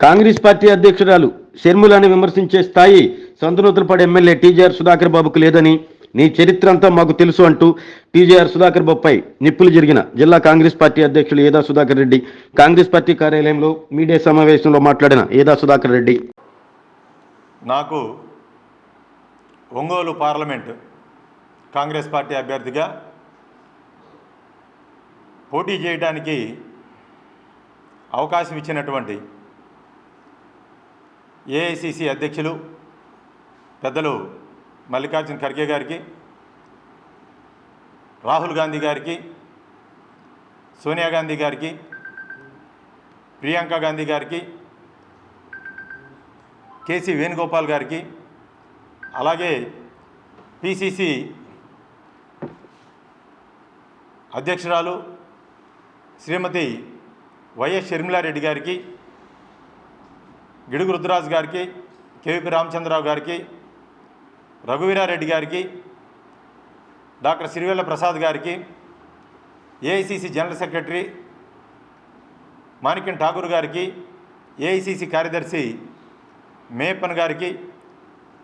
Congress party అధ్యక్షురాలు షర్మిలాని విమర్శించే స్థాయి సంతనూతలపాడు ఎమ్మెల్యే టీజీఆర్ సుధాకర్ బాబుకు లేదని నీ చరిత్ర అంతా మాకు తెలుసు అంటూ టీజీఆర్ సుధాకర్ బాబుపై నిప్పులు జరిగిన జిల్లా కాంగ్రెస్ పార్టీ అధ్యక్షులు ఏదా సుధాకర్ రెడ్డి కాంగ్రెస్ పార్టీ కార్యాలయంలో మీడియా సమావేశంలో మాట్లాడిన ఏదా సుధాకర్ రెడ్డి. నాకు ఒంగోలు పార్లమెంట్ కాంగ్రెస్ పార్టీ అభ్యర్థిగా పోటీ చేయడానికి అవకాశం ఇచ్చినటువంటి ఏఐసిసి అధ్యక్షులు పెద్దలు మల్లికార్జున ఖర్గే గారికి రాహుల్ గాంధీ గారికి సోనియా గాంధీ గారికి ప్రియాంక గాంధీ గారికి కేసీ వేణుగోపాల్ గారికి అలాగే పిసిసి అధ్యక్షురాలు శ్రీమతి వైఎస్ షర్మిలారెడ్డి గారికి గిడుగు రుద్రరాజు గారికి కేవీపీ రామచంద్రరావు గారికి రఘువీరారెడ్డి గారికి డాక్టర్ సిరివెల్ల ప్రసాద్ గారికి AICC general secretary Manickam Tagore గారికి ఏఐసిసి కార్యదర్శి మేపన్ గారికి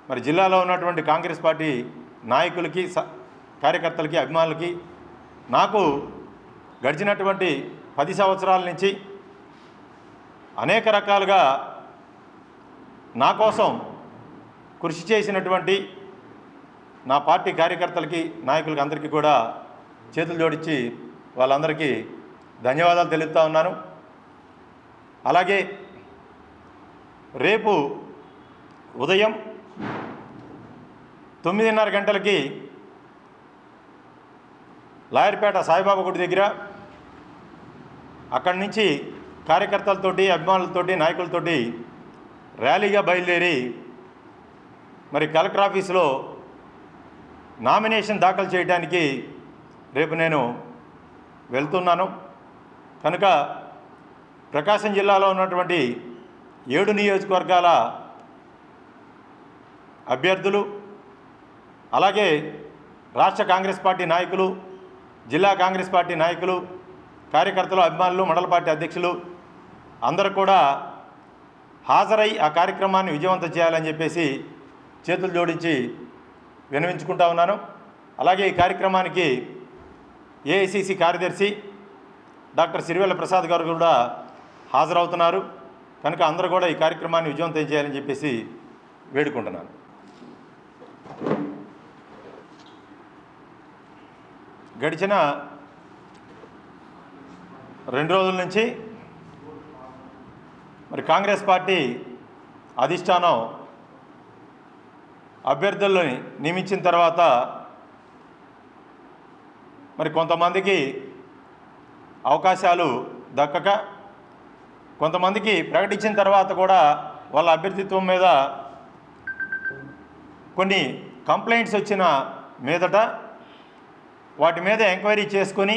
మరి జిల్లాలో ఉన్నటువంటి కాంగ్రెస్ పార్టీ నాయకులకి స- కార్యకర్తలకి అభిమానులకి నాకు గడిచినటువంటి పది సంవత్సరాల నుంచి అనేక రకాలుగా నా కోసం కృషి చేసినటువంటి నా పార్టీ కార్యకర్తలకి నాయకులకి అందరికీ కూడా చేతులు జోడించి వాళ్ళందరికీ ధన్యవాదాలు తెలుపుతా ఉన్నాను. అలాగే రేపు ఉదయం తొమ్మిదిన్నర గంటలకి లాయర్పేట సాయిబాబా గుడి దగ్గర అక్కడి నుంచి కార్యకర్తలతోటి అభిమానులతోటి నాయకులతోటి ర్యాలీగా బయలుదేరి మరి కలెక్టర్ ఆఫీసులో నామినేషన్ దాఖలు చేయడానికి రేపు నేను వెళ్తున్నాను. కనుక ప్రకాశం జిల్లాలో ఉన్నటువంటి ఏడు నియోజకవర్గాల అభ్యర్థులు అలాగే రాష్ట్ర కాంగ్రెస్ పార్టీ నాయకులు జిల్లా కాంగ్రెస్ పార్టీ నాయకులు కార్యకర్తలు అభిమానులు మండల పార్టీ అధ్యక్షులు అందరూ కూడా హాజరై ఆ కార్యక్రమాన్ని విజయవంతం చేయాలని చెప్పేసి చేతులు జోడించి వినవించుకుంటా ఉన్నాను. అలాగే ఈ కార్యక్రమానికి ఏఐసిసి కార్యదర్శి డాక్టర్ సిరివెల్ల ప్రసాద్ గారు కూడా హాజరవుతున్నారు. కనుక అందరూ కూడా ఈ కార్యక్రమాన్ని విజయవంతం చేయాలని చెప్పేసి వేడుకుంటున్నాను. గడిచిన రెండు రోజుల నుంచి మరి కాంగ్రెస్ పార్టీ అధిష్టానం అభ్యర్థుల్ని నియమించిన తర్వాత మరి కొంతమందికి అవకాశాలు దక్కక కొంతమందికి ప్రకటించిన తర్వాత కూడా వాళ్ళ అభ్యర్థిత్వం మీద కొన్ని కంప్లైంట్స్ వచ్చిన మీదట వాటి మీద ఎంక్వైరీ చేసుకొని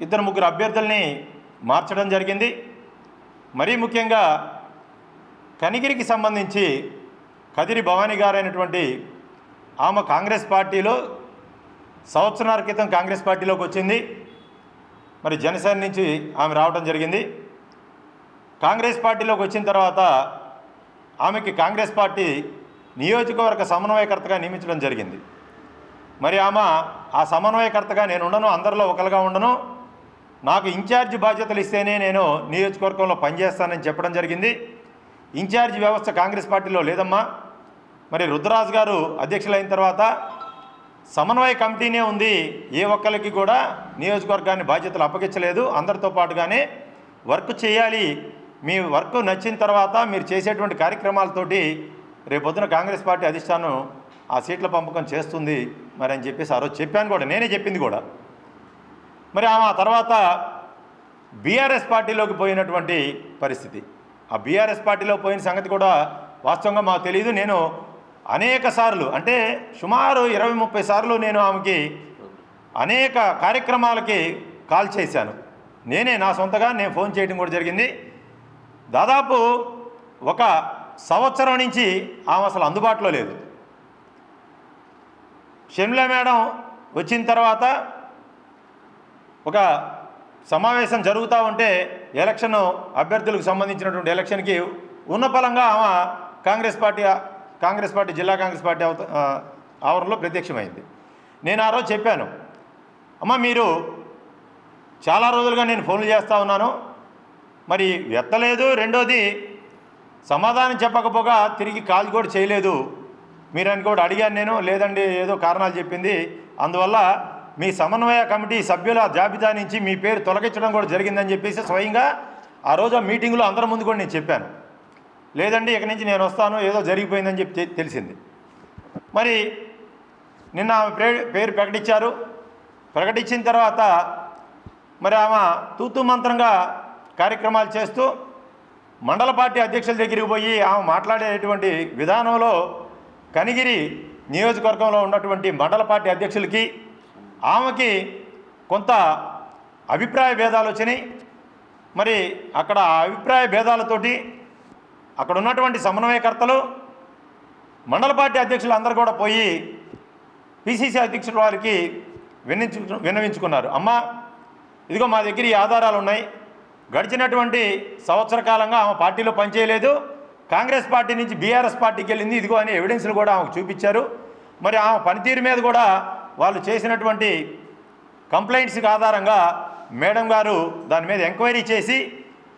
ఇద్దరు ముగ్గురు అభ్యర్థుల్ని మార్చడం జరిగింది. మరీ ముఖ్యంగా కనిగిరికి సంబంధించి కదిరి భవానీ గారైనటువంటి ఆమె కాంగ్రెస్ పార్టీలో సంవత్సరాల క్రితం కాంగ్రెస్ పార్టీలోకి వచ్చింది. మరి జనసేన నుంచి ఆమె రావడం జరిగింది. కాంగ్రెస్ పార్టీలోకి వచ్చిన తర్వాత ఆమెకి కాంగ్రెస్ పార్టీ నియోజకవర్గ సమన్వయకర్తగా నియమించడం జరిగింది. మరి ఆమె ఆ సమన్వయకర్తగా నేను ఉండను అందరిలో ఒకరిగా ఉండను. నాకు ఇన్ఛార్జ్ బాధ్యతలు ఇస్తేనే నేను నియోజకవర్గంలో పనిచేస్తానని చెప్పడం జరిగింది. ఇన్ఛార్జ్ వ్యవస్థ కాంగ్రెస్ పార్టీలో లేదమ్మా. మరి రుద్రరాజు గారు అధ్యక్షులైన తర్వాత సమన్వయ కమిటీనే ఉంది. ఏ ఒక్కరికి కూడా నియోజకవర్గాన్ని బాధ్యతలు అప్పగించలేదు. అందరితో పాటుగానే వర్క్ చేయాలి. మీ వర్క్ నచ్చిన తర్వాత మీరు చేసేటువంటి కార్యక్రమాలతోటి రేపొద్దున కాంగ్రెస్ పార్టీ అధిష్టానం ఆ సీట్ల పంపకం చేస్తుంది. మరి అని చెప్పేసి ఆ రోజు చెప్పాను కూడా. నేనే చెప్పింది కూడా. మరి ఆమె తర్వాత బీఆర్ఎస్ పార్టీలోకి పోయినటువంటి పరిస్థితి. ఆ బీఆర్ఎస్ పార్టీలో పోయిన సంగతి కూడా వాస్తవంగా మాకు తెలియదు నేను అనేక సార్లు అంటే సుమారు ఇరవై ముప్పై సార్లు నేను ఆమెకి అనేక కార్యక్రమాలకి కాల్ చేశాను. నేనే నా సొంతగా నేను ఫోన్ చేయడం కూడా జరిగింది. దాదాపు ఒక సంవత్సరం నుంచి ఆమె అసలు అందుబాటులో లేదు. షమ్లా మేడం వచ్చిన తర్వాత ఒక సమావేశం జరుగుతూ ఉంటే ఎలక్షన్ అభ్యర్థులకు సంబంధించినటువంటి ఎలక్షన్కి ఉన్న ఫలంగా ఆమె కాంగ్రెస్ పార్టీ కాంగ్రెస్ పార్టీ జిల్లా కాంగ్రెస్ పార్టీ అవత ఆవరణలో ప్రత్యక్షమైంది. నేను ఆ రోజు చెప్పాను అమ్మ మీరు చాలా రోజులుగా నేను ఫోన్లు చేస్తూ ఉన్నాను. మరి ఎత్తలేదు. రెండోది సమాధానం చెప్పకపోగా తిరిగి కాల్ కూడా చేయలేదు. మీరు అని కూడా అడిగాను నేను. లేదండి ఏదో కారణాలు చెప్పింది. అందువల్ల మీ సమన్వయ కమిటీ సభ్యుల జాబితా నుంచి మీ పేరు తొలగించడం కూడా జరిగిందని చెప్పేసి స్వయంగా ఆ రోజు ఆ మీటింగ్లో అందరి ముందు కూడా నేను చెప్పాను. లేదండి ఇక్కడి నుంచి నేను వస్తాను ఏదో జరిగిపోయిందని చెప్పి తెలిసింది. మరి నిన్న ఆమె పే- పేరు ప్రకటించారు. ప్రకటించిన తర్వాత మరి ఆమె తూతు మంత్రంగా కార్యక్రమాలు చేస్తూ మండల పార్టీ అధ్యక్షుల దగ్గరికి పోయి ఆమె మాట్లాడేటువంటి విధానంలో కనిగిరి నియోజకవర్గంలో ఉన్నటువంటి మండల పార్టీ అధ్యక్షులకి ఆమెకి కొంత అభిప్రాయ భేదాలు వచ్చినాయి. మరి అక్కడ అభిప్రాయ భేదాలతోటి అక్కడ ఉన్నటువంటి సమన్వయకర్తలు మండల పార్టీ అధ్యక్షులు అందరూ కూడా పోయి పిసిసి అధ్యక్షుల వారికి విన్నవించు విన్నవించుకున్నారు. అమ్మ ఇదిగో మా దగ్గర ఈ ఆధారాలు ఉన్నాయి. గడిచినటువంటి సంవత్సర కాలంగా ఆమె పార్టీలో పనిచేయలేదు. కాంగ్రెస్ పార్టీ నుంచి బీఆర్ఎస్ పార్టీకి వెళ్ళింది. ఇదిగో అనే ఎవిడెన్స్లు కూడా ఆమెకు చూపించారు. మరి ఆమె పనితీరు మీద కూడా వాళ్ళు చేసినటువంటి కంప్లైంట్స్కి ఆధారంగా మేడం గారు దాని మీద ఎంక్వైరీ చేసి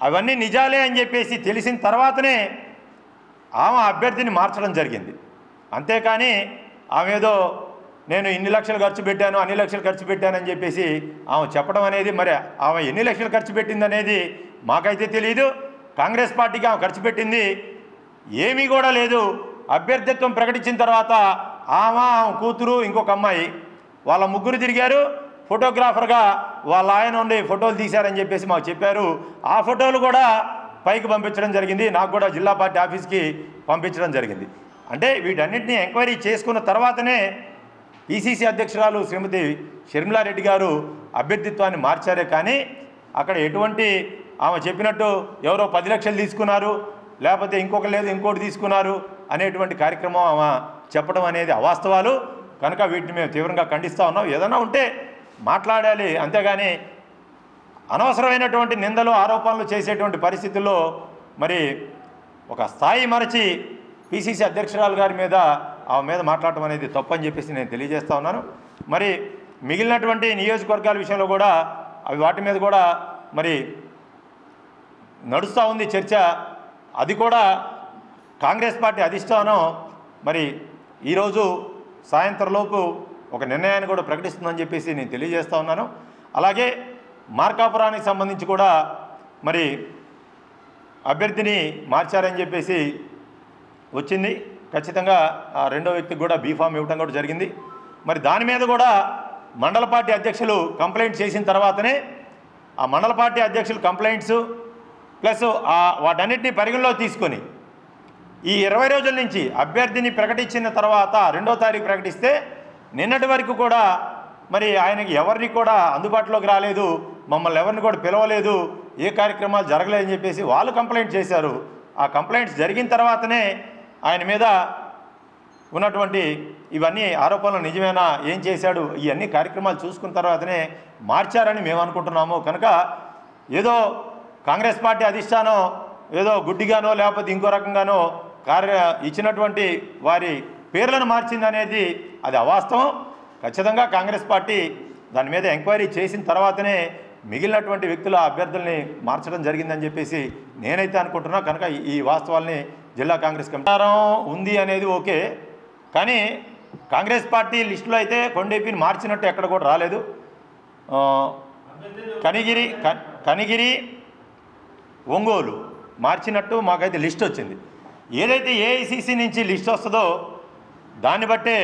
అవన్నీ నిజాలే అని చెప్పేసి తెలిసిన తర్వాతనే ఆమె అభ్యర్థిని మార్చడం జరిగింది. అంతేకాని ఆమె ఏదో నేను ఇన్ని లక్షలు ఖర్చు పెట్టాను అన్ని లక్షలు ఖర్చు పెట్టానని చెప్పేసి ఆమె చెప్పడం అనేది మరి ఆమె ఎన్ని లక్షలు ఖర్చు పెట్టింది అనేది మాకైతే తెలియదు కాంగ్రెస్ పార్టీకి ఆమె ఖర్చు పెట్టింది ఏమీ కూడా లేదు. అభ్యర్థిత్వం ప్రకటించిన తర్వాత ఆమె ఆమె కూతురు ఇంకొక అమ్మాయి వాళ్ళ ముగ్గురు తిరిగారు. ఫోటోగ్రాఫర్గా వాళ్ళ ఆయన ఉండి ఫోటోలు తీశారని చెప్పేసి మాకు చెప్పారు. ఆ ఫోటోలు కూడా పైకి పంపించడం జరిగింది. నాకు కూడా జిల్లా పార్టీ ఆఫీస్కి పంపించడం జరిగింది. అంటే వీటన్నింటినీ ఎంక్వైరీ చేసుకున్న తర్వాతనే ఈసీసీ అధ్యక్షురాలు శ్రీమతి షర్మిలారెడ్డి గారు అభ్యర్థిత్వాన్ని మార్చారే. కానీ అక్కడ ఎటువంటి ఆమె చెప్పినట్టు ఎవరో పది లక్షలు తీసుకున్నారు లేకపోతే ఇంకొక లేదు ఇంకోటి తీసుకున్నారు అనేటువంటి కార్యక్రమం ఆమె చెప్పడం అనేది అవాస్తవాలు. కనుక వీటిని మేము తీవ్రంగా ఖండిస్తూ ఉన్నాం. ఏదైనా ఉంటే మాట్లాడాలి. అంతేగాని అనవసరమైనటువంటి నిందలు ఆరోపణలు చేసేటువంటి పరిస్థితుల్లో మరి ఒక స్థాయి మరచి పిసిసి అధ్యక్షురాలు గారి మీద ఆమె మీద మాట్లాడటం అనేది తప్పని చెప్పేసి నేను తెలియజేస్తా ఉన్నాను. మరి మిగిలినటువంటి నియోజకవర్గాల విషయంలో కూడా అవి వాటి మీద కూడా మరి నడుస్తూ ఉంది చర్చ. అది కూడా కాంగ్రెస్ పార్టీ అధిష్టానం మరి ఈరోజు సాయంత్రంలోపు ఒక నిర్ణయాన్ని కూడా ప్రకటిస్తుందని చెప్పేసి నేను తెలియజేస్తూ ఉన్నాను. అలాగే మార్కాపురానికి సంబంధించి కూడా మరి అభ్యర్థిని మార్చారని చెప్పేసి వచ్చింది. ఖచ్చితంగా ఆ రెండో వ్యక్తికి కూడా బీఫామ్ ఇవ్వడం కూడా జరిగింది. మరి దాని మీద కూడా మండల పార్టీ అధ్యక్షులు కంప్లైంట్ చేసిన తర్వాతనే ఆ మండల పార్టీ అధ్యక్షులు కంప్లైంట్స్ ప్లస్ ఆ వాటన్నిటిని పరిగణలో తీసుకొని ఈ ఇరవై రోజుల నుంచి అభ్యర్థిని ప్రకటించిన తర్వాత రెండో తారీఖు ప్రకటిస్తే నిన్నటి వరకు కూడా మరి ఆయనకి ఎవరిని కూడా అందుబాటులోకి రాలేదు మమ్మల్ని ఎవరిని కూడా పిలవలేదు ఏ కార్యక్రమాలు జరగలేదని చెప్పేసి వాళ్ళు కంప్లైంట్ చేశారు. ఆ కంప్లైంట్స్ జరిగిన తర్వాతనే ఆయన మీద ఉన్నటువంటి ఇవన్నీ ఆరోపణలు నిజమేనా ఏం చేశాడు ఇవన్నీ కార్యక్రమాలు చూసుకున్న తర్వాతనే మార్చారని మేము అనుకుంటున్నాము. కనుక ఏదో కాంగ్రెస్ పార్టీ అధిష్టానం ఏదో గుడ్డిగానో లేకపోతే ఇంకో రకంగానో కార్య ఇచ్చినటువంటి వారి పేర్లను మార్చింది అనేది అది అవాస్తవం. ఖచ్చితంగా కాంగ్రెస్ పార్టీ దాని మీద ఎంక్వైరీ చేసిన తర్వాతనే మిగిలినటువంటి వ్యక్తుల అభ్యర్థుల్ని మార్చడం జరిగిందని చెప్పేసి నేనైతే అనుకుంటున్నా. కనుక ఈ- వాస్తవాల్ని జిల్లా కాంగ్రెస్ కమిటీ ఉంది అనేది ఓకే. కానీ కాంగ్రెస్ పార్టీ లిస్టులో అయితే కొండేపిని మార్చినట్టు ఎక్కడ కూడా రాలేదు. కనిగిరి క- కనిగిరి ఒంగోలు మార్చినట్టు మాకైతే లిస్ట్ వచ్చింది. ఏదైతే ఏఐసిసి నుంచి లిస్ట్ వస్తుందో దాన్ని బట్టే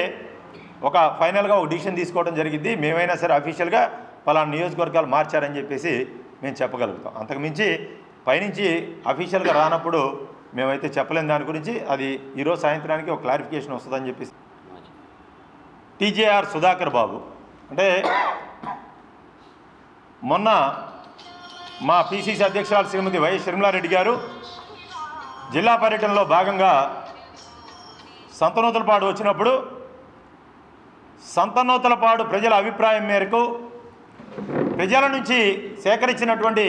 ఒక ఫైనల్గా ఒక డిసిషన్ తీసుకోవడం జరిగింది మేమైనా సరే అఫీషియల్గా పలానా నియోజకవర్గాలు మార్చారని చెప్పేసి మేము చెప్పగలుగుతాం. అంతకుమించి పైనుంచి అఫీషియల్గా రానప్పుడు మేమైతే చెప్పలేము దాని గురించి అది ఈరోజు సాయంత్రానికి ఒక క్లారిఫికేషన్ వస్తుందని చెప్పేసి. టీజేఆర్ సుధాకర్ బాబు. అంటే మొన్న మా పిసిసి అధ్యక్షురాలు శ్రీమతి వైఎస్ షర్మిలారెడ్డి గారు జిల్లా పర్యటనలో భాగంగా సంతనూతలపాడు వచ్చినప్పుడు సంతనూతలపాడు ప్రజల అభిప్రాయం మేరకు ప్రజల నుంచి సేకరించినటువంటి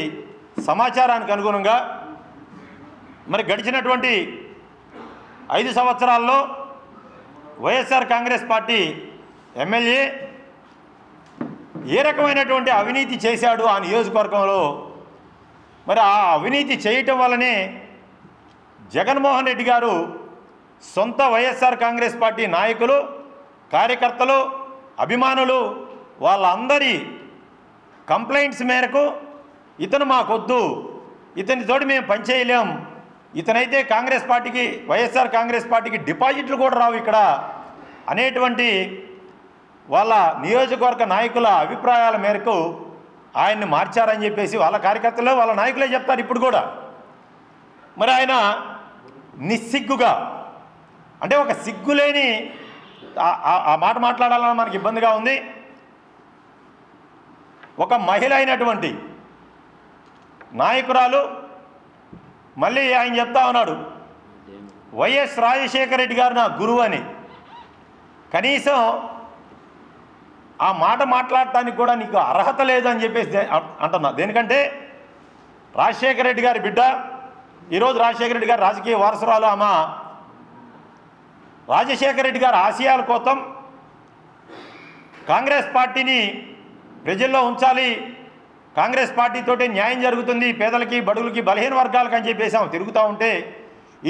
సమాచారానికి అనుగుణంగా మరి గడిచినటువంటి ఐదు సంవత్సరాల్లో వైఎస్ఆర్ కాంగ్రెస్ పార్టీ ఎమ్మెల్యే ఏ రకమైనటువంటి అవినీతి చేశాడు ఆ నియోజకవర్గంలో? మరి ఆ అవినీతి చేయటం వల్లనే జగన్మోహన్ రెడ్డి గారు సొంత వైఎస్ఆర్ కాంగ్రెస్ పార్టీ నాయకులు కార్యకర్తలు అభిమానులు వాళ్ళందరి కంప్లైంట్స్ మేరకు ఇతను మాకొద్దు ఇతనితోటి మేము పనిచేయలేం ఇతనైతే కాంగ్రెస్ పార్టీకి వైఎస్ఆర్ కాంగ్రెస్ పార్టీకి డిపాజిట్లు కూడా రావు ఇక్కడ అనేటువంటి వాళ్ళ నియోజకవర్గ నాయకుల అభిప్రాయాల మేరకు ఆయన్ని మార్చారని చెప్పేసి వాళ్ళ కార్యకర్తలు వాళ్ళ నాయకులే చెప్తారు ఇప్పుడు కూడా. మరి ఆయన నిస్సిగ్గుగా అంటే ఒక సిగ్గులేని ఆ- ఆ- మాట మాట్లాడాలని మనకి ఇబ్బందిగా ఉంది. ఒక మహిళ అయినటువంటి నాయకురాలు మళ్ళీ ఆయన చెప్తా ఉన్నాడు వైఎస్ రాజశేఖర రెడ్డి గారు నా గురువు అని. కనీసం ఆ మాట మాట్లాడటానికి కూడా నీకు అర్హత లేదు అని చెప్పేసి అంటున్నా. దేనికంటే రాజశేఖర రెడ్డి గారి బిడ్డ ఈరోజు రాజశేఖర రెడ్డి గారు రాజకీయ వారసురాలు ఆమె రాజశేఖర రెడ్డి గారు ఆశయాల కోసం కాంగ్రెస్ పార్టీని ప్రజల్లో ఉంచాలి. కాంగ్రెస్ పార్టీతోటే న్యాయం జరుగుతుంది. పేదలకి బడుగులకి బలహీన వర్గాలకు అని చెప్పేసి ఆమె తిరుగుతూ ఉంటే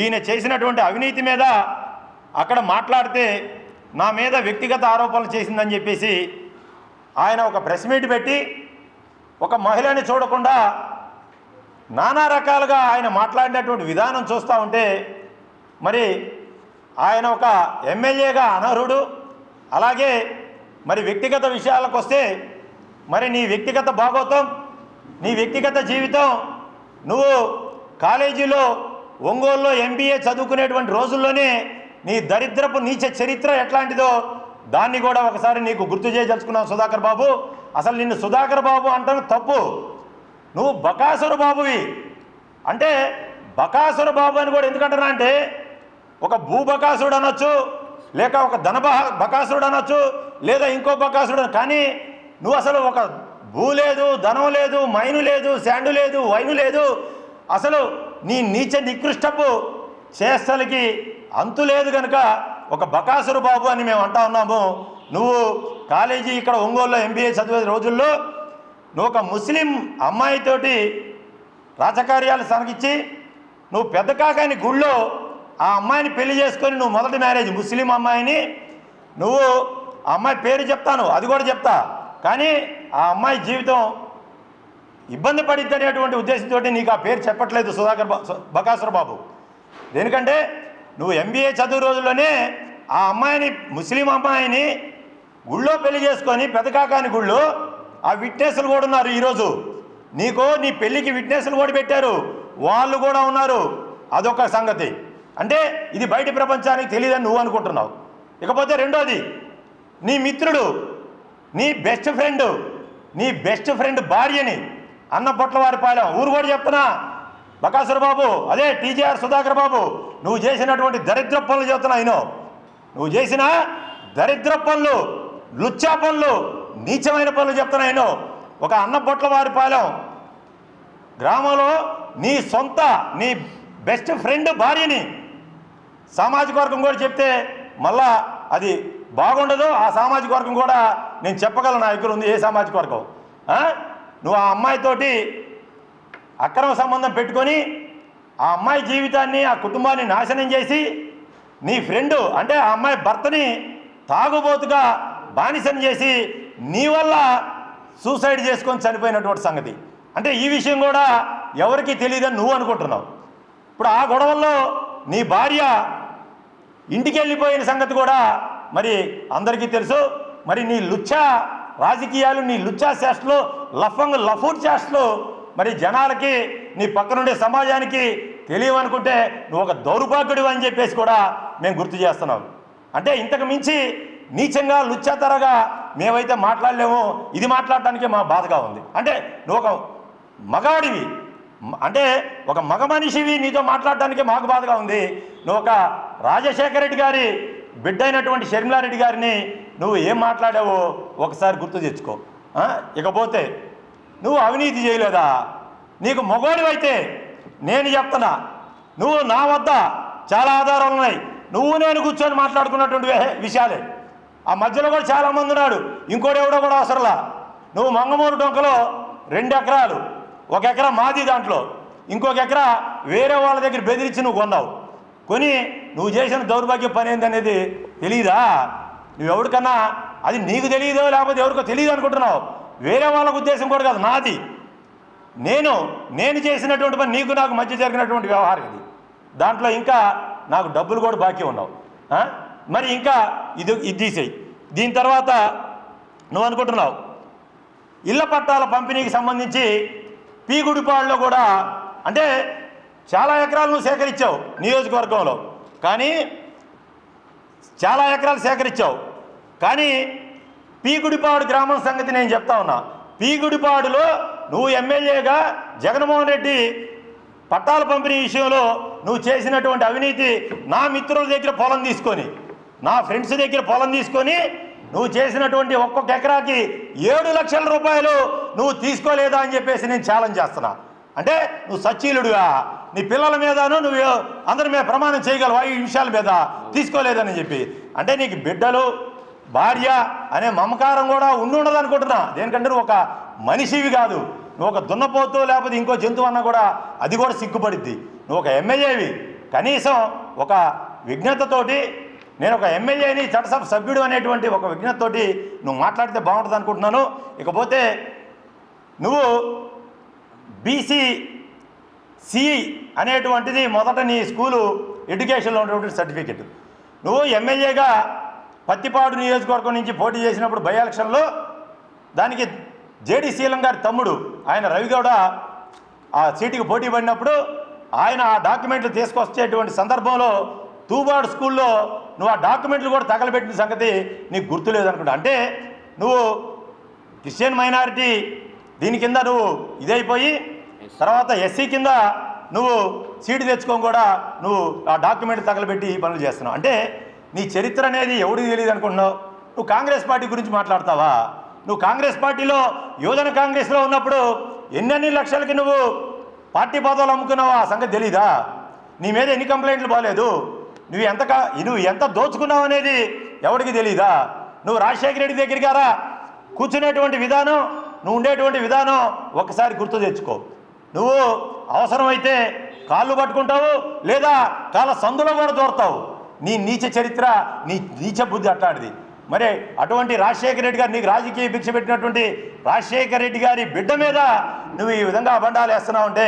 ఈయన చేసినటువంటి అవినీతి మీద అక్కడ మాట్లాడితే నా మీద వ్యక్తిగత ఆరోపణలు చేసిందని చెప్పేసి ఆయన ఒక ప్రెస్ మీట్ పెట్టి ఒక మహిళని చూడకుండా నానా రకాలుగా ఆయన మాట్లాడినటువంటి విధానం చూస్తూ ఉంటే మరి ఆయన ఒక ఎమ్మెల్యేగా అనర్హుడు అలాగే మరి వ్యక్తిగత విషయాలకు వస్తే మరి నీ వ్యక్తిగత భాగోతం నీ వ్యక్తిగత జీవితం నువ్వు కాలేజీలో ఒంగోలులో ఎంబీఏ చదువుకునేటువంటి రోజుల్లోనే నీ దరిద్రపు నీచ చరిత్ర ఎట్లాంటిదో దాన్ని కూడా ఒకసారి నీకు గుర్తు చేయదలుచుకున్నావు సుధాకర్ బాబు. అసలు నిన్ను సుధాకర్ బాబు అంటే తప్పు. నువ్వు బకాసుర బాబువి. అంటే బకాసుర బాబు అని కూడా ఎందుకంటున్నా అంటే ఒక భూబకాసుడు అనొచ్చు లేక ఒక ధన బకాసుడు అనొచ్చు లేదా ఇంకో బకాసుడు కానీ నువ్వు అసలు ఒక భూ లేదు ధనం లేదు మైను లేదు శాండు లేదు వైను లేదు. అసలు నీ నీచ నికృష్టపు చేష్టలకి అంతు లేదు కనుక ఒక బకాసురు బాబు అని మేము అంటా ఉన్నాము. నువ్వు కాలేజీ ఇక్కడ ఒంగోలులో ఎంబీఏ చదివే రోజుల్లో నువ్వు ఒక ముస్లిం అమ్మాయితోటి రాజకార్యాలు సనగిచ్చి నువ్వు పెద్ద కాకాని గుళ్ళో ఆ అమ్మాయిని పెళ్ళి చేసుకొని నువ్వు మొదటి మ్యారేజ్ ముస్లిం అమ్మాయిని నువ్వు ఆ అమ్మాయి పేరు చెప్తాను అది కూడా చెప్తా. కానీ ఆ అమ్మాయి జీవితం ఇబ్బంది పడిద్ది అనేటువంటి ఉద్దేశంతో నీకు ఆ పేరు చెప్పట్లేదు సుధాకర్ బకాసుర బాబు దేనికంటే నువ్వు ఎంబీఏ చదువు రోజుల్లోనే ఆ అమ్మాయిని ముస్లిం అమ్మాయిని గుళ్ళో పెళ్ళి చేసుకొని పెదకాకాని గుళ్ళు ఆ విట్నెస్లు కూడా ఉన్నారు ఈరోజు. నీకు నీ పెళ్ళికి విట్నెస్లు కూడా పెట్టారు. వాళ్ళు కూడా ఉన్నారు. అదొక సంగతి. అంటే ఇది బయట ప్రపంచానికి తెలియదని నువ్వు అనుకుంటున్నావు. ఇకపోతే రెండోది నీ మిత్రుడు నీ బెస్ట్ ఫ్రెండ్ నీ బెస్ట్ ఫ్రెండ్ భార్యని అన్న పొట్లవారిపాలెం ఊరు కూడా చెప్తున్నా. బకాసుర బాబు అదే టీజీఆర్ సుధాకర్ బాబు నువ్వు చేసినటువంటి దరిద్ర పనులు చెప్తున్నా అయినో. నువ్వు చేసిన దరిద్ర పనులు లుచ్చా పనులు నీచమైన పనులు చెప్తున్నా అయినో ఒక అన్న పాలెం. గ్రామంలో నీ సొంత నీ బెస్ట్ ఫ్రెండ్ భార్యని సామాజిక వర్గం కూడా చెప్తే మళ్ళా అది బాగుండదు. ఆ సామాజిక వర్గం కూడా నేను చెప్పగలను. నా దగ్గర ఉంది ఏ సామాజిక వర్గం? నువ్వు ఆ అమ్మాయితోటి అక్రమ సంబంధం పెట్టుకొని ఆ అమ్మాయి జీవితాన్ని ఆ కుటుంబాన్ని నాశనం చేసి నీ ఫ్రెండు అంటే ఆ అమ్మాయి భర్తని తాగుబోతుగా బానిసం చేసి నీ వల్ల సూసైడ్ చేసుకొని చనిపోయినటువంటి సంగతి. అంటే ఈ విషయం కూడా ఎవరికీ తెలియదని నువ్వు అనుకుంటున్నావు. ఇప్పుడు ఆ గొడవల్లో నీ భార్య ఇంటికి వెళ్ళిపోయిన సంగతి కూడా మరి అందరికీ తెలుసు. మరి నీ లుచ్చా రాజకీయాలు నీ లుచ్చా చేష్టలు లఫంగ్ లఫూట్ చేష్టలు మరి జనాలకి నీ పక్కనుండే సమాజానికి తెలియవనుకుంటే నువ్వు ఒక దౌర్భాగ్యుడు అని చెప్పేసి కూడా మేము గుర్తు చేస్తున్నాం. అంటే ఇంతకు మించి నీచంగా లుచ్చాతరగా మేమైతే మాట్లాడలేము. ఇది మాట్లాడటానికే మా బాధగా ఉంది. అంటే నువ్వు ఒక మగాడివి. అంటే ఒక మగ మనిషివి నీతో మాట్లాడటానికే మాకు బాధగా ఉంది. నువ్వు ఒక రాజశేఖర రెడ్డి గారి బిడ్డ అయినటువంటి షర్మిలారెడ్డి గారిని నువ్వు ఏం మాట్లాడావో ఒకసారి గుర్తు తెచ్చుకో. ఇకపోతే నువ్వు అవినీతి చేయలేదా? నీకు మొగోడివైతే నేను చెప్తున్నా. నువ్వు నా వద్ద చాలా ఆధారాలు ఉన్నాయి. నువ్వు నేను కూర్చొని మాట్లాడుకున్నటువంటి విషయాలే. ఆ మధ్యలో కూడా చాలామంది ఉన్నాడు ఇంకోటి ఎవడో కూడా అవసరంలా. నువ్వు మంగమూరు డొంకలో రెండు ఎకరాలు ఒక ఎకరా మాది దాంట్లో. ఇంకొక ఎకరా వేరే వాళ్ళ దగ్గర బెదిరించి నువ్వు కొన్నావు. కొని నువ్వు చేసిన దౌర్భాగ్య పని ఏంటనేది తెలియదా నువ్వెవరికన్నా అది నీకు తెలియదో లేకపోతే ఎవరికో తెలియదు అనుకుంటున్నావు. వేరే వాళ్ళకు ఉద్దేశం కూడా కాదు నాది. నేను నేను చేసినటువంటి పని నీకు నాకు మధ్య జరిగినటువంటి వ్యవహారం ఇది. దాంట్లో ఇంకా నాకు డబ్బులు కూడా బాకీ ఉన్నావు మరి ఇంకా ఇది ఇది తీసేయి. దీని తర్వాత నువ్వు అనుకుంటున్నావు. ఇళ్ళ పట్టాల పంపిణీకి సంబంధించి పీగుడిపాడులో కూడా అంటే చాలా ఎకరాలు నువ్వు సేకరించావు నియోజకవర్గంలో. కానీ చాలా ఎకరాలు సేకరించావు. కానీ పీగుడిపాడు గ్రామం సంగతి నేను చెప్తా ఉన్నా. పీగుడిపాడులో నువ్వు ఎమ్మెల్యేగా జగన్మోహన్ రెడ్డి పట్టాల పంపిణీ విషయంలో నువ్వు చేసినటువంటి అవినీతి నా మిత్రుల దగ్గర పొలం తీసుకొని నా ఫ్రెండ్స్ దగ్గర పొలం తీసుకొని నువ్వు చేసినటువంటి ఒక్కొక్క ఎకరాకి ఏడు లక్షల రూపాయలు నువ్వు తీసుకోలేదా అని చెప్పేసి నేను ఛాలెంజ్ చేస్తున్నా. అంటే నువ్వు సచ్చీలుడుగా నీ పిల్లల మీదను నువ్వు అందరి మీద ప్రమాణం చేయగలవు? ఐదు విషయాల మీద తీసుకోలేదని చెప్పి. అంటే నీకు బిడ్డలు భార్య అనే మమకారం కూడా ఉండి అనుకుంటున్నా దేనికంటే నువ్వు ఒక మనిషివి కాదు. నువ్వు ఒక దున్నపోతు లేకపోతే ఇంకో జంతువు అన్నా కూడా అది కూడా సిగ్గుపడిద్ది. నువ్వు ఒక ఎమ్మెల్యేవి కనీసం ఒక విజ్ఞతతోటి నేను ఒక ఎమ్మెల్యేని చట్టసభ సభ్యుడు అనేటువంటి ఒక విజ్ఞతతోటి నువ్వు మాట్లాడితే బాగుంటుంది అనుకుంటున్నాను. ఇకపోతే నువ్వు బీసీ సిఈ అనేటువంటిది మొదట నీ స్కూలు ఎడ్యుకేషన్లో ఉన్నటువంటి సర్టిఫికెట్. నువ్వు ఎమ్మెల్యేగా పత్తిపాడు నియోజకవర్గం నుంచి పోటీ చేసినప్పుడు బై ఎలక్షన్లో దానికి జేడి శీలం గారి తమ్ముడు ఆయన రవిగౌడ ఆ సీటుకి పోటీ పడినప్పుడు ఆయన ఆ డాక్యుమెంట్లు తీసుకొచ్చేటువంటి సందర్భంలో తూబాడు స్కూల్లో నువ్వు ఆ డాక్యుమెంట్లు కూడా తగలబెట్టిన సంగతి నీకు గుర్తులేదనుకుంటా. అంటే నువ్వు క్రిస్టియన్ మైనారిటీ దీని కింద నువ్వు ఇదైపోయి తర్వాత ఎస్సీ కింద నువ్వు సీటు తెచ్చుకొని కూడా నువ్వు ఆ డాక్యుమెంట్ తగలబెట్టి ఈ పనులు చేస్తున్నావు. అంటే నీ చరిత్ర అనేది ఎవడికి తెలియదు అనుకుంటున్నావు నువ్వు కాంగ్రెస్ పార్టీ గురించి మాట్లాడతావా? నువ్వు కాంగ్రెస్ పార్టీలో యువజన కాంగ్రెస్లో ఉన్నప్పుడు ఎన్నెన్ని లక్షలకి నువ్వు పార్టీ పదవులు అమ్ముకున్నావా ఆ సంగతి తెలీదా? నీ మీద ఎన్ని కంప్లైంట్లు బాగాలేదు నువ్వు ఎంత నువ్వు ఎంత దోచుకున్నావు అనేది ఎవడికి తెలీదా? నువ్వు రాజశేఖర రెడ్డి దగ్గరికి రా కూర్చునేటువంటి విధానం నువ్వు ఉండేటువంటి విధానం ఒకసారి గుర్తు తెచ్చుకో. నువ్వు అవసరమైతే కాళ్ళు పట్టుకుంటావు లేదా కాళ్ళ సందులో కూడా దూరతావు నీ నీచ చరిత్ర నీ నీచ బుద్ధి అట్లాంటిది. మరి అటువంటి రాజశేఖర రెడ్డి గారు నీకు రాజకీయ భిక్ష పెట్టినటువంటి రాజశేఖర రెడ్డి గారి బిడ్డ మీద నువ్వు ఈ విధంగా అబండాలు వేస్తున్నావు అంటే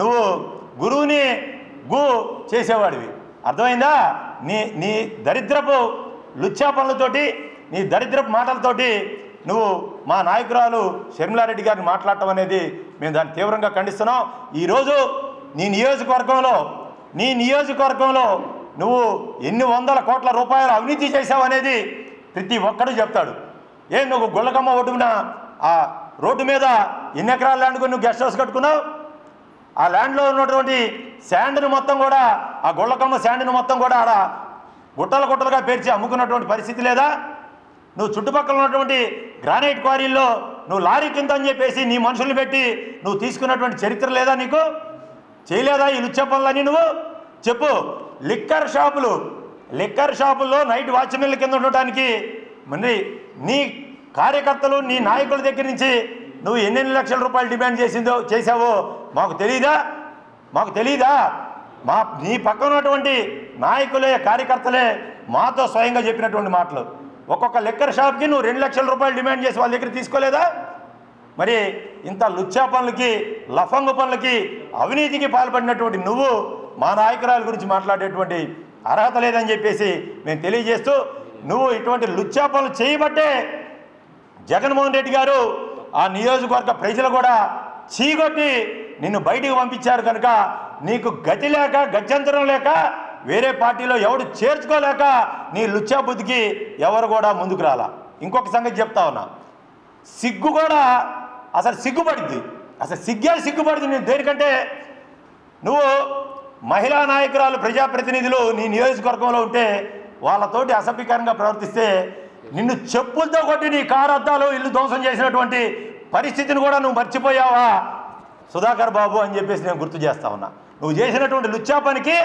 నువ్వు గురువుని గు చేసేవాడివి. అర్థమైందా? నీ నీ దరిద్రపు లుచ్చా పనులతోటి నీ దరిద్రపు మాటలతోటి నువ్వు మా నాయకురాలు షర్మిలారెడ్డి గారిని మాట్లాడటం అనేది మేము దాన్ని తీవ్రంగా ఖండిస్తున్నాం. ఈరోజు నీ నియోజకవర్గంలో నీ నియోజకవర్గంలో నువ్వు ఎన్ని వందల కోట్ల రూపాయలు అవినీతి చేశావు అనేది ప్రతి ఒక్కడు చెప్తాడు. ఏం నువ్వు గుళ్ళకమ్మ ఒడ్డున ఆ రోడ్డు మీద ఎన్ని ఎకరాలు ల్యాండ్ నువ్వు గెస్ట్ హౌస్ కట్టుకున్నావు? ఆ ల్యాండ్లో ఉన్నటువంటి శాండ్ని మొత్తం కూడా ఆ గుళ్ళకమ్మ శాండ్ని మొత్తం కూడా ఆడ గుట్టలు గుట్టలుగా పేర్చి అమ్ముకున్నటువంటి పరిస్థితి లేదా? నువ్వు చుట్టుపక్కల ఉన్నటువంటి గ్రానైట్ క్వారీల్లో నువ్వు లారీ కింద అని చెప్పేసి నీ మనుషుల్ని పెట్టి నువ్వు తీసుకున్నటువంటి చరిత్ర లేదా నీకు? చేయలేదా ఈ లుచ్చ నువ్వు? చెప్పు. లిక్కర్ షాపులు లిక్కర్ షాపుల్లో నైట్ వాచ్మెన్ల కింద ఉండటానికి మరి నీ కార్యకర్తలు నీ నాయకుల దగ్గర నుంచి నువ్వు ఎన్నెన్ని లక్షల రూపాయలు డిమాండ్ చేసిందో చేశావో మాకు తెలియదా మాకు తెలియదా మా నీ పక్కన ఉన్నటువంటి నాయకులే కార్యకర్తలే మాతో స్వయంగా చెప్పినటువంటి మాటలు. ఒక్కొక్క లెక్కర్ షాప్కి నువ్వు రెండు లక్షల రూపాయలు డిమాండ్ చేసి వాళ్ళ దగ్గర తీసుకోలేదా? మరి ఇంత లుచ్చా పనులకి లఫంగు పనులకి అవినీతికి పాల్పడినటువంటి నువ్వు మా నాయకురాల గురించి మాట్లాడేటువంటి అర్హత లేదని చెప్పేసి మేము తెలియజేస్తూ నువ్వు ఇటువంటి లుచ్చా పనులు చేయబట్టే జగన్మోహన్ రెడ్డి గారు ఆ నియోజకవర్గ ప్రజలు కూడా చీగొట్టి నిన్ను బయటికి పంపించారు కనుక నీకు గతి లేక గత్యంతరం లేక వేరే పార్టీలో ఎవడు చేర్చుకోలేక నీ లుచ్చా బుద్ధికి ఎవరు కూడా ముందుకు రాలా. ఇంకొక సంగతి చెప్తా ఉన్నా. సిగ్గు కూడా అసలు సిగ్గుపడింది అసలు సిగ్గే సిగ్గుపడింది నేను దేనికంటే నువ్వు మహిళా నాయకురాలు ప్రజాప్రతినిధులు నీ నియోజకవర్గంలో ఉంటే వాళ్ళతోటి అసభ్యకరంగా ప్రవర్తిస్తే నిన్ను చెప్పులతో కొట్టి నీ కారు అద్దాలు ఇల్లు ధ్వంసం చేసినటువంటి పరిస్థితిని కూడా నువ్వు మర్చిపోయావా? సుధాకర్ బాబు అని చెప్పేసి నేను గుర్తు చేస్తా ఉన్నా. నువ్వు చేసినటువంటి లుచ్చా పనికి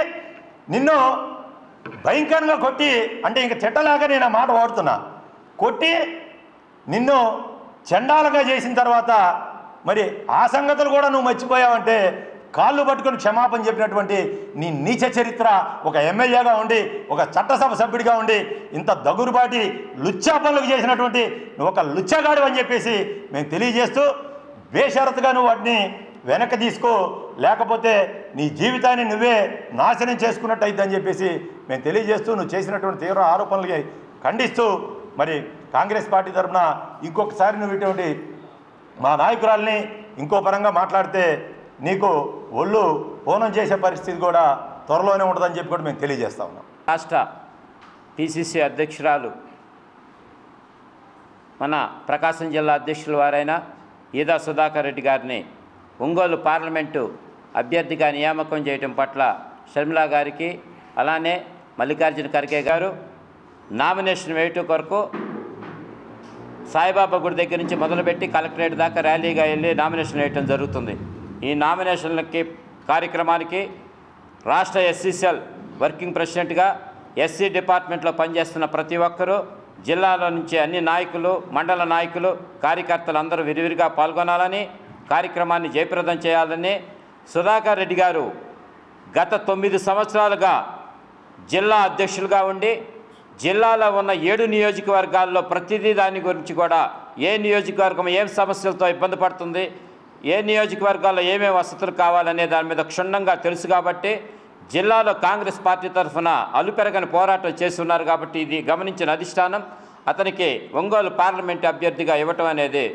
నిన్ను భయంకరంగా కొట్టి అంటే ఇంక చెట్టలాగా నేను ఆ మాట వాడుతున్నా. కొట్టి నిన్ను చెండాలుగా చేసిన తర్వాత మరి ఆ సంగతులు కూడా నువ్వు మర్చిపోయావంటే కాళ్ళు పట్టుకొని క్షమాపణ చెప్పినటువంటి నీ నీచ చరిత్ర ఒక ఎమ్మెల్యేగా ఉండి ఒక చట్టసభ సభ్యుడిగా ఉండి ఇంత దగురుబాటి లుచ్చా పనులకు చేసినటువంటి నువ్వు ఒక లుచ్చగాడు అని చెప్పేసి మేము తెలియజేస్తూ బేషరతుగా నువ్వు వాటిని వెనక్కి తీసుకో లేకపోతే నీ జీవితాన్ని నువ్వే నాశనం చేసుకున్నట్టు చెప్పేసి మేము తెలియజేస్తూ నువ్వు చేసినటువంటి తీవ్ర ఆరోపణలకి ఖండిస్తూ మరి కాంగ్రెస్ పార్టీ తరఫున ఇంకొకసారి నువ్వు ఇటువంటి మా నాయకురాల్ని ఇంకో పరంగా మాట్లాడితే నీకు ఒళ్ళు ఓనం చేసే పరిస్థితి కూడా త్వరలోనే ఉంటుందని చెప్పి కూడా మేము తెలియజేస్తా ఉన్నాం. రాష్ట్ర పిసిసి అధ్యక్షురాలు మన ప్రకాశం జిల్లా అధ్యక్షుల వారైన ఈదా సుధాకర్ రెడ్డి గారిని ఒంగోలు పార్లమెంటు అభ్యర్థిగా నియామకం చేయటం పట్ల షర్మిలా గారికి అలానే మల్లికార్జున ఖర్గే గారు నామినేషన్ వేయటం కొరకు సాయిబాబా గుడి దగ్గర నుంచి మొదలుపెట్టి కలెక్టరేట్ దాకా ర్యాలీగా వెళ్ళి నామినేషన్ వేయటం జరుగుతుంది. ఈ నామినేషన్లకి కార్యక్రమానికి రాష్ట్ర ఎస్సీసీఎల్ వర్కింగ్ ప్రెసిడెంట్గా ఎస్సీ డిపార్ట్మెంట్లో పనిచేస్తున్న ప్రతి ఒక్కరూ జిల్లాలో నుంచి అన్ని నాయకులు మండల నాయకులు కార్యకర్తలు అందరూ విరివిరిగా పాల్గొనాలని కార్యక్రమాన్ని జయప్రదం చేయాలని సుధాకర్ రెడ్డి గారు గత తొమ్మిది సంవత్సరాలుగా జిల్లా అధ్యక్షులుగా ఉండి జిల్లాలో ఉన్న ఏడు నియోజకవర్గాల్లో ప్రతిదీ దాని గురించి కూడా ఏ నియోజకవర్గం ఏం సమస్యలతో ఇబ్బంది పడుతుంది ఏ నియోజకవర్గాల్లో ఏమేమి వసతులు కావాలనే దాని మీద క్షుణ్ణంగా తెలుసు కాబట్టి జిల్లాలో కాంగ్రెస్ పార్టీ తరఫున అలుపెరగని పోరాటం చేస్తున్నారు కాబట్టి ఇది గమనించిన అధిష్టానం. అతనికి ఒంగోలు పార్లమెంటు అభ్యర్థిగా ఇవ్వటం అనేది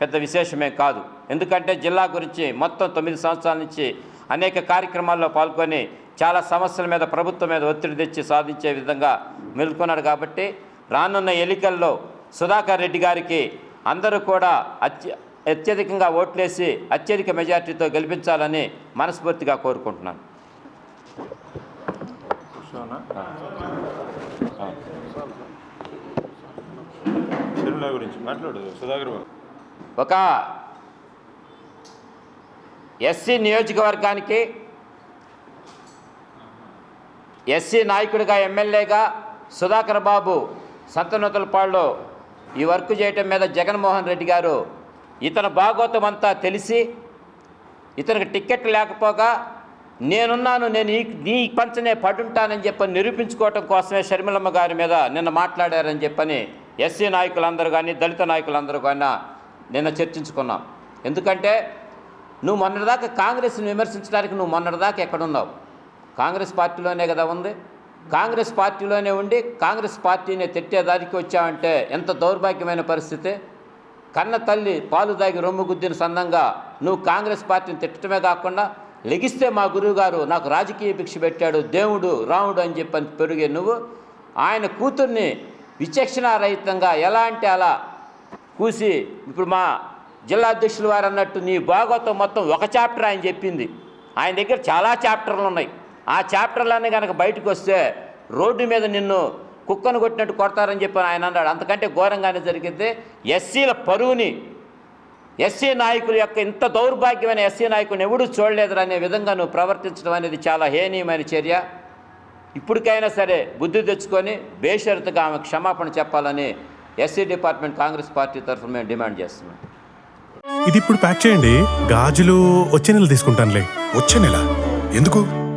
పెద్ద విశేషమే కాదు. ఎందుకంటే జిల్లా గురించి మొత్తం తొమ్మిది సంవత్సరాల నుంచి అనేక కార్యక్రమాల్లో పాల్గొని చాలా సమస్యల మీద ప్రభుత్వం మీద ఒత్తిడి తెచ్చి సాధించే విధంగా మెలుకున్నాడు కాబట్టి రానున్న ఎన్నికల్లో సుధాకర్ రెడ్డి గారికి అందరూ కూడా అత్య అత్యధికంగా ఓట్లేసి అత్యధిక మెజార్టీతో గెలిపించాలని మనస్ఫూర్తిగా కోరుకుంటున్నాను. ఒక ఎస్సీ నియోజకవర్గానికి ఎస్సీ నాయకుడిగా ఎమ్మెల్యేగా సుధాకర్ బాబు సంతనూతలపాడులో ఈ వర్క్ చేయటం మీద జగన్మోహన్ రెడ్డి గారు ఇతని భాగోతం అంతా తెలిసి ఇతనికి టికెట్ లేకపోగా నేనున్నాను నేను ఈ నీ పంచనే పడుంటానని చెప్పని నిరూపించుకోవటం కోసమే షర్మిలమ్మ గారి మీద నిన్న మాట్లాడారని చెప్పని ఎస్సీ నాయకులందరూ కానీ దళిత నాయకులందరూ కానీ నిన్న చర్చించుకున్నాం. ఎందుకంటే నువ్వు మొన్నటిదాకా కాంగ్రెస్ని విమర్శించడానికి నువ్వు మొన్నటిదాకా ఎక్కడున్నావు? కాంగ్రెస్ పార్టీలోనే కదా ఉంది. కాంగ్రెస్ పార్టీలోనే ఉండి కాంగ్రెస్ పార్టీని తిట్టేదానికి వచ్చావంటే ఎంత దౌర్భాగ్యమైన పరిస్థితి? కన్న తల్లి పాలు దాగి రొమ్ము గుద్దిన సందంగా నువ్వు కాంగ్రెస్ పార్టీని తిట్టడమే కాకుండా లెగిస్తే మా గురువుగారు నాకు రాజకీయ భిక్ష పెట్టాడు దేవుడు రాముడు అని చెప్పని పెరిగే నువ్వు ఆయన కూతుర్ని విచక్షణారహితంగా ఎలా అంటే అలా కూసి ఇప్పుడు మా జిల్లా అధ్యక్షులు వారు అన్నట్టు నీ భాగవతం మొత్తం ఒక చాప్టర్ ఆయన చెప్పింది. ఆయన దగ్గర చాలా చాప్టర్లు ఉన్నాయి. ఆ చాప్టర్లన్నీ కనుక బయటకు వస్తే రోడ్డు మీద నిన్ను కుక్కను కొట్టినట్టు కొడతారని చెప్పి ఆయన అన్నాడు. అంతకంటే ఘోరంగానే జరిగితే ఎస్సీల పరువుని ఎస్సీ నాయకుల యొక్క ఇంత దౌర్భాగ్యమైన ఎస్సీ నాయకుని ఎవడూ చూడలేదు అనే విధంగా నువ్వు ప్రవర్తించడం అనేది చాలా హేనీయమైన చర్య. ఇప్పటికైనా సరే బుద్ధి తెచ్చుకొని బేషరతుగా ఆమె క్షమాపణ చెప్పాలని ఎస్సీ డిపార్ట్మెంట్ కాంగ్రెస్ పార్టీ తరఫున మేము డిమాండ్ చేస్తున్నాం. ఇది ఇప్పుడు ప్యాక్ చేయండి. గాజులు వచ్చే నెల తీసుకుంటానులే. వచ్చే నెల? ఎందుకు?